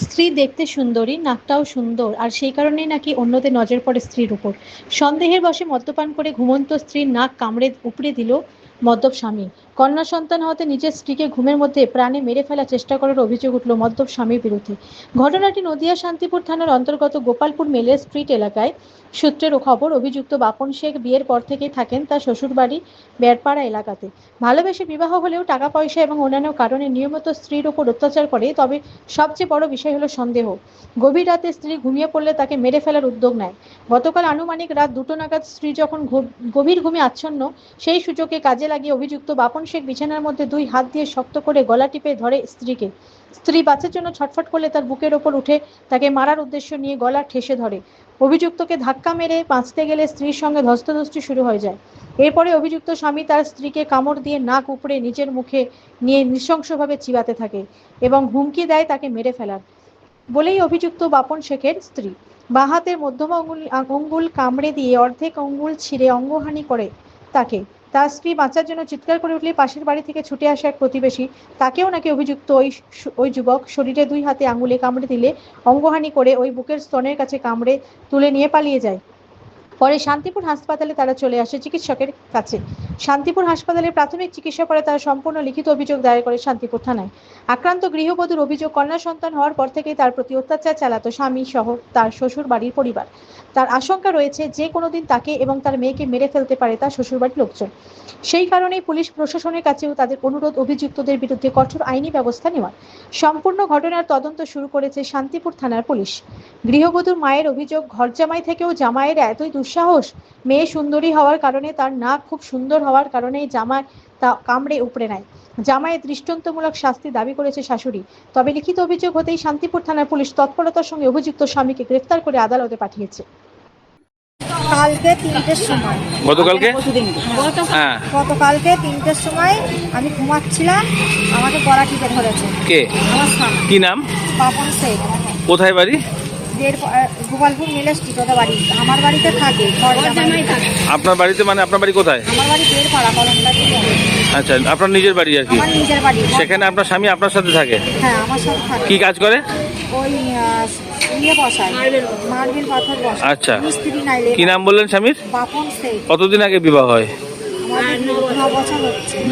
স্ত্রী দেখতে সুন্দরী, নাকটাও সুন্দর, আর সেই কারণেই নাকি অন্যদের নজর পড়ে স্ত্রীর উপর। সন্দেহের বশে মদ্যপান করে ঘুমন্ত স্ত্রীর নাক কামড়ে উপড়ে দিল মদ্যপ স্বামী। কন্যা সন্তান হতে নিজের স্ত্রীকে ঘুমের মধ্যে প্রাণে মেরে ফেলার চেষ্টা করার অভিযোগ উঠল মদ্যপ স্বামীর বিরুদ্ধে। ঘটনাটি নদিয়া শান্তিপুর থানার অন্তর্গত গোপালপুর মেলের স্ট্রিট এলাকায়। সূত্রের খবর, অভিযুক্ত বাপন শেখ বিয়ের পর থেকেই থাকেন তার শ্বশুরবাড়ি বেড়পাড়া এলাকাতে। ভালোবেসে বিবাহ হলেও টাকা, পয়সা এবং অন্যান্য কারণে নিয়মিত স্ত্রীর ওপর অত্যাচার করে, তবে সবচেয়ে বড় বিষয় হলো সন্দেহ। গভীর রাতে স্ত্রী ঘুমিয়ে পড়লে তাকে মেরে ফেলার উদ্যোগ নেয়। গতকাল আনুমানিক রাত দুটো নাগাদ স্ত্রী যখন গভীর ঘুমে আচ্ছন্ন, সেই সুযোগে কাজে লাগিয়ে অভিযুক্ত বাপন শেখ বিছানার মধ্যে দুই হাত দিয়ে শক্ত করে গলা টিপে ধরে স্ত্রীকে। স্ত্রী বাঁচার জন্য ছটফট করলে তার বুকের ওপর উঠে তাকে মারার উদ্দেশ্য নিয়ে গলা ঠেসে ধরে। অভিযুক্তকে ধাক্কা মেরে বাঁচতে গেলে স্ত্রীর সঙ্গে ধস্তাধস্তি শুরু হয়ে যায়। এরপরে অভিযুক্ত স্বামী তার স্ত্রীকে কামড় দিয়ে নাক উপড়ে নিজের মুখে নিয়ে নৃশংসভাবে চিবাতে থাকে এবং হুমকি দেয় তাকে মেরে ফেলার। বলেই অভিযুক্ত বাপন শেখের স্ত্রী। বাঁ হাতের মধ্যম আঙুল অঙ্গুল কামড়ে দিয়ে অর্ধেক অঙ্গুল ছিঁড়ে অঙ্গহানি করে তাকে। তার স্ত্রী বাঁচার জন্য চিৎকার করে উঠলে পাশের বাড়ি থেকে ছুটে আসা এক প্রতিবেশী। তাকেও নাকি অভিযুক্ত ওই ওই যুবক শরীরে দুই হাতে আঙুলে কামড়ে দিলে অঙ্গহানি করে ওই বুকের স্তনের কাছে কামড়ে তুলে নিয়ে পালিয়ে যায়। পরে শান্তিপুর হাসপাতালে তারা চলে আসে চিকিৎসকের কাছে। শান্তিপুর হাসপাতালে প্রাথমিক চিকিৎসা পরে তার সম্পূর্ণ লিখিত অভিযোগ দায়ের করে শান্তিপুর থানায়। আক্রান্ত গৃহবধূর অভিযোগ, কন্যা সন্তান হওয়ার পর থেকেই তার প্রতি অত্যাচার চালাতো স্বামী সহ তার শ্বশুর বাড়ির পরিবার। তার আশঙ্কা রয়েছে যে কোনোদিন তাকে এবং তার মেয়েকে মেরে ফেলতে পারে তার শ্বশুরবাড়ির লোকজন। সেই কারণেই পুলিশ প্রশাসনের কাছেও তাদের অনুরোধ, অভিযুক্তদের বিরুদ্ধে কঠোর আইনি ব্যবস্থা নেওয়ার। সম্পূর্ণ ঘটনার তদন্ত শুরু করেছে শান্তিপুর থানার পুলিশ। গৃহবধূর মায়ের অভিযোগ ঘর জামাই থেকেও জামাইয়ের এতই দুঃসাহস, মেয়ে সুন্দরী হওয়ার কারণে তার নাক খুব সুন্দর হওয়ার কারণে জামাই তা কামড়ে উপড়ে নেয়। জামাইয়ের দৃষ্টান্তমূলক শাস্তি দাবি করেছে শাশুড়ি। তবে লিখিত অভিযোগ হতেই শান্তিপুর থানার পুলিশ তৎপরতার সঙ্গে অভিযুক্ত স্বামীকে গ্রেফতার করে আদালতে পাঠিয়েছে। কালকে তিনটের সময়। গতকালকে? হ্যাঁ। গতকালকে তিনটের সময় আমি ঘুমাচ্ছিলাম আমাকে গলা টিপে ধরেছে। কে? আমার স্বামী। কি নাম? পাপন শেখ। কোথায় বাড়ি? গোপালপুর মিলে স্ট্রিট ওদের বাড়ি। আমার বাড়িতে থাকে আপনার বাড়িতে মানে আপনার বাড়ি কোথায়? আমার বাড়ি কলমদারি আচ্ছা আপনার নিজের বাড়ি আর কি? আমার নিজের বাড়ি সেখানে আপনার স্বামী আপনার সাথে থাকে? হ্যাঁ আমার সাথে থাকে। কি কাজ করে? ওই ইয়ে বসায়। মার্বেল পাথর বসায়। আচ্ছা। মিস্ত্রি কি নাম বললেন স্বামীর? বাপন কতদিন আগে বিবাহ হয়?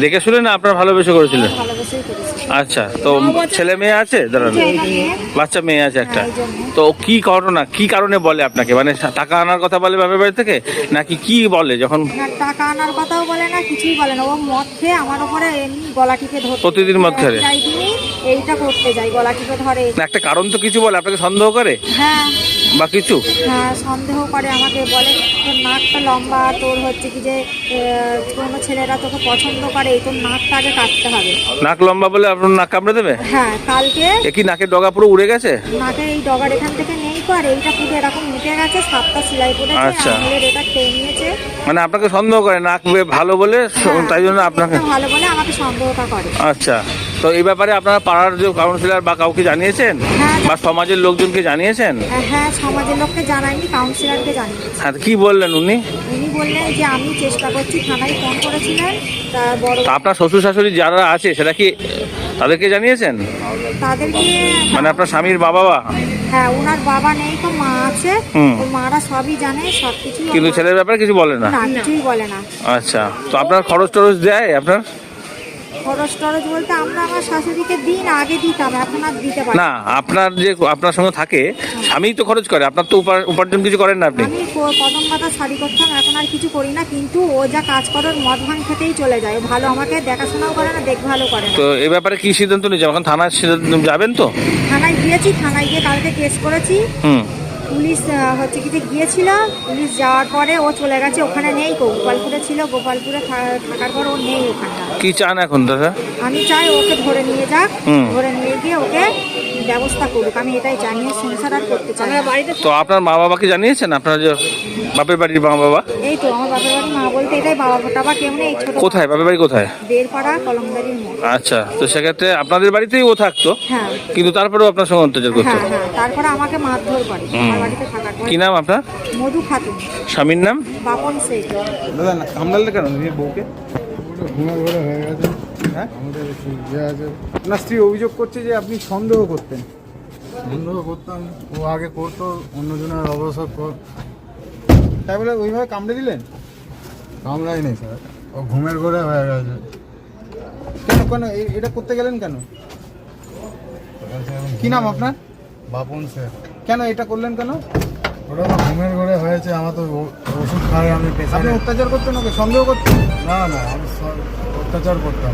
দেখে শুনে না আপনার ভালোবেসে করেছিলেন? ভালোবেসেই আচ্ছা তো ছেলে মেয়ে আছে? দাঁড়ান। বাচ্চা মেয়ে আছে একটা। হ্যাঁ। তো কি ঘটনা কি কারণে বলে আপনাকে? মানে টাকা আনার কথা বলে বাপের বাড়ি থেকে? নাকি কি বলে যখন টাকা আনার কথাও বলে না কিছুই বলে না। ও মদ খেয়ে আমার উপরে এমনি গলা টিপে ধরে প্রতিদিন মদ খেলে? এইটা করতে যাই গলা টিপে ধরে একটা কারণ তো কিছু বলে আপনাকে সন্দেহ করে? হ্যাঁ। বা কিছু? হ্যাঁ সন্দেহ করে আমাকে বলে তোর নাকটা লম্বা তোর হচ্ছে কি যে কোনো ছেলেরা তোকে পছন্দ করে তোর নাকটা আগে কাটতে হবে। নাক লম্বা বলে আপনার নাক কামড়ে দেবে? হ্যাঁ কালকে এ কি নাকের ডগা পুরো উড়ে গেছে? নাকে এই ডগার এখান থেকে নেই তো আর এইটা পুরো এরকম উঠে গেছে সাতটা সেলাই পড়েছে আচ্ছা। এটা খেয়ে নিয়েছে। মানে আপনাকে সন্দেহ করে নাক ভালো বলে তাই জন্য আপনাকে ভালো বলে আমাকে সন্দেহটা করে। আচ্ছা। তো এই ব্যাপারে আপনারা পাড়ার যে কাউন্সিলর বা কাউকে জানিয়েছেন? হ্যাঁ বা সমাজের লোকজনকে জানিয়েছেন? হ্যাঁ সমাজের লোককে জানাইনি কাউন্সিলরকে জানিয়েছি। হ্যাঁ কি বললেন উনি? উনি বললেন যে আমি চেষ্টা করছি থানায় ফোন করেছিলেন তা বড় আপনার শ্বশুর শাশুড়ি যারা আছে সেটা কি তাদেরকে জানিয়েছেন? তাদেরকে মানে আপনার স্বামীর বাবা বা হ্যাঁ ওনার বাবা নেই তো মা আছে। ওর মারা সবই জানে সব কিছু কিন্তু ছেলের ব্যাপারে কিছু বলে না? না কিছুই বলে না। আচ্ছা তো আপনার খরচ টরচ দেয় আপনার? খরচ টরচ বলতে আমরা আমার শাশুড়িকে দিন আগে দিতাম এখন আর দিতে পারি না। আপনার যে আপনার সঙ্গে থাকে স্বামী তো খরচ করে আপনার তো উপা- উপার্জন কিছু করেন না আপনি। আমি ক- কদম পাতা শাড়ি করতাম এখন আর কিছু করি না কিন্তু ও যা কাজ করার মদ ভাঙ খেতেই চলে যায় ভালো আমাকে দেখাশোনাও করে না দেখভালও করে না। তো এই ব্যাপারে কি সিদ্ধান্ত নিয়েছে এখন থানার যাবেন তো? থানায় গিয়েছি থানায় গিয়ে কালকে কেস করেছি। হুম। পুলিশ হচ্ছে কি যে গিয়েছিল পুলিশ যাওয়ার পরে ও চলে গেছে ওখানে নেই গো গোপালপুরে ছিল গোপালপুরে থাকার পর ও নেই ওখানটা। কি চান এখন দাদা? আমি চাই ওকে ধরে নিয়ে যাক ধরে নিয়ে গিয়ে ওকে ব্যবস্থা করুক আমি এটাই জানিয়ে সংসার আর করতে চাই না। তো আপনার মা বাবাকে জানিয়েছেন? আপনার যে বাপের বাড়ির মা বাবা? এই তো আমার বাপের বাড়ি মা বলতে এটাই বাবা কেউ এই ছোট কোথায়? বাপের বাড়ি কোথায়? কলমদারির মোড়। আচ্ছা তো সেক্ষেত্রে আপনাদের বাড়িতেই ও থাকতো? হ্যাঁ। কিন্তু তারপরেও আপনার সঙ্গে অত্যাচার করতো? হ্যাঁ হ্যাঁ তারপরে আমাকে মারধর করে। আমার বাড়িতে থাকার পর কি নাম আপনার? মধু খাতুন। স্বামীর নাম? বাপন শেখ। দাদা না কামড়ালে কেন? নিজের বউকে? ঘুমে ঘরে হয়ে গেছে। হ্যাঁ? আমাদের ইয়ে আছে। স্ত্রী অভিযোগ করছে যে আপনি সন্দেহ করতেন। বন্ধ করতাম। ও আগে করতো অন্যজনের অবসর তাই বলে ওইভাবে কামড়ে দিলেন? কামড়াই নেই স্যার। ও ঘুমের ঘরে হয়ে গেছে। কেন কেন এটা করতে গেলেন কেন? কি নাম আপনার? বাপন স্যার। কেন এটা করলেন কেন? ওটা তো ঘুমের ঘরে হয়েছে আমার তো ওষুধ খাই আমি আপনি অত্যাচার করতেন ওকে? সন্দেহ করতেন না না আমি অত্যাচার করতাম।